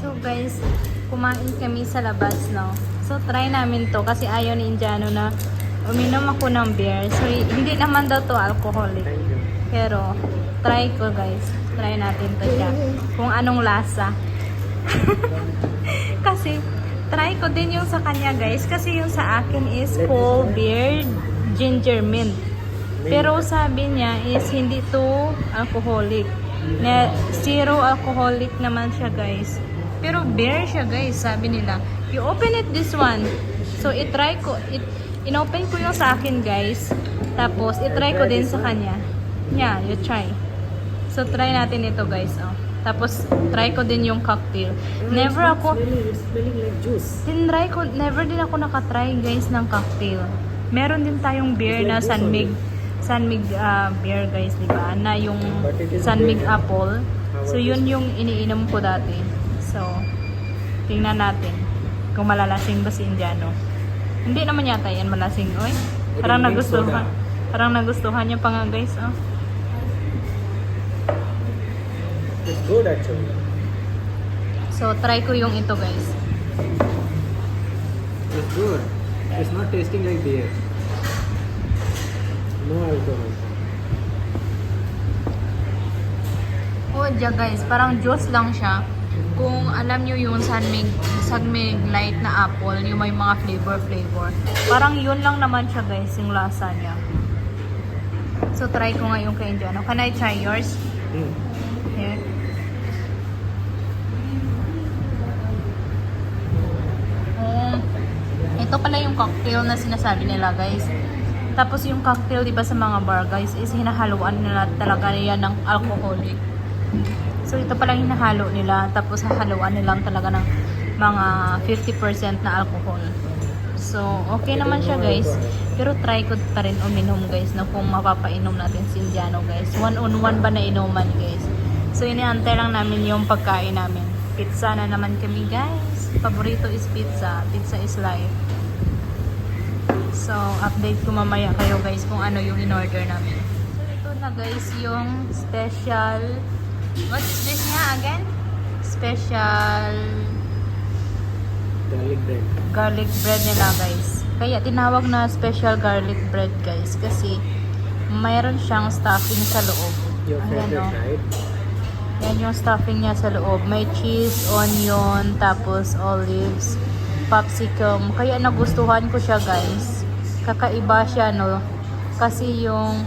So guys, kumain kami sa labas, no? So try namin to kasi ayaw ni Indiano na uminom ako ng beer. So hindi naman daw to alcoholic. Pero try ko guys. Try natin to siya. Kung anong lasa. kasi try ko din yung sa kanya guys. Kasi yung sa akin is cold beer ginger mint. Pero sabi niya is hindi to alcoholic. Na zero alcoholic naman siya guys. Pero beer siya guys, sabi nila. You open it this one. So i-try ko, it, inopen ko yung sa akin guys. Tapos i-try ko din sa kanya. Yeah, you try. So try natin ito guys. Oh. Tapos try ko din yung cocktail. Never ako, It's smelling like juice. tinry ko, never din ako nakatry guys ng cocktail. Meron din tayong beer na San Mig, San Mig ah, beer guys, di ba? Na yung San Mig apple. So yun yung iniinom ko dati. So, tingnan natin kung malalasing ba si Indiano. Hindi naman yata yan malasing. Oy, parang nagustuhan. Parang nagustuhan niya pa nga guys. Oh. It's good actually. So, try ko yung ito guys. It's good. It's not tasting like beer. No alcohol. Oh, diya guys, parang juice lang siya. Kung alam nyo yung Sanmig, Sanmig light na apple, yung may mga flavor flavor. Parang yun lang naman siya guys, yung lasa niya. So try ko nga yung kay Indiano. Can I try yours? Oh, ito pala yung cocktail na sinasabi nila guys. Tapos yung cocktail, di ba sa mga bar guys, is hinahaluan nila talaga yan ng alcoholic. So ito pala yung hinahalo nila, tapos hahaluan nilang talaga ng mga 50% na alcohol. So, okay naman siya guys. Pero try ko pa rin uminom guys na kung mapapainom natin si Indiano guys. One on one ba na inuman guys. So, iniantay lang namin yung pagkain namin. Pizza na naman kami guys. Paborito is pizza. Pizza is life. So, update ko mamaya kayo guys kung ano yung in-order namin. So, ito na guys yung special... What's this nga again? Special Garlic bread. garlic bread nila guys. Kaya tinawag na special garlic bread guys kasi mayroon siyang stuffing sa loob. Your Ayan, favorite, oh. right? Yan yung stuffing niya sa loob. May cheese, onion, tapos olives, capsicum. Kaya nagustuhan ko siya guys. Kakaiba siya no. Kasi yung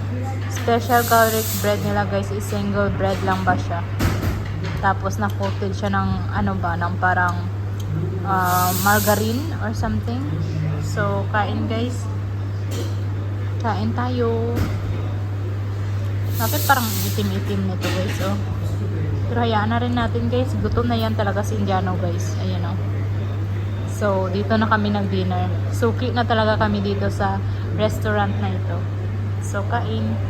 special garlic bread nila guys is single bread lang ba siya. Tapos na-coated siya ng ano ba, ng parang uh, margarine or something. So, kain guys. Kain tayo. Bakit parang itim-itim nito guys, oh. Pero hayaan na rin natin guys. Gutom na yan talaga si Indiano guys. Ayan oh. So, dito na kami nag-dinner. Suki na talaga kami dito sa restaurant na ito. So, kain.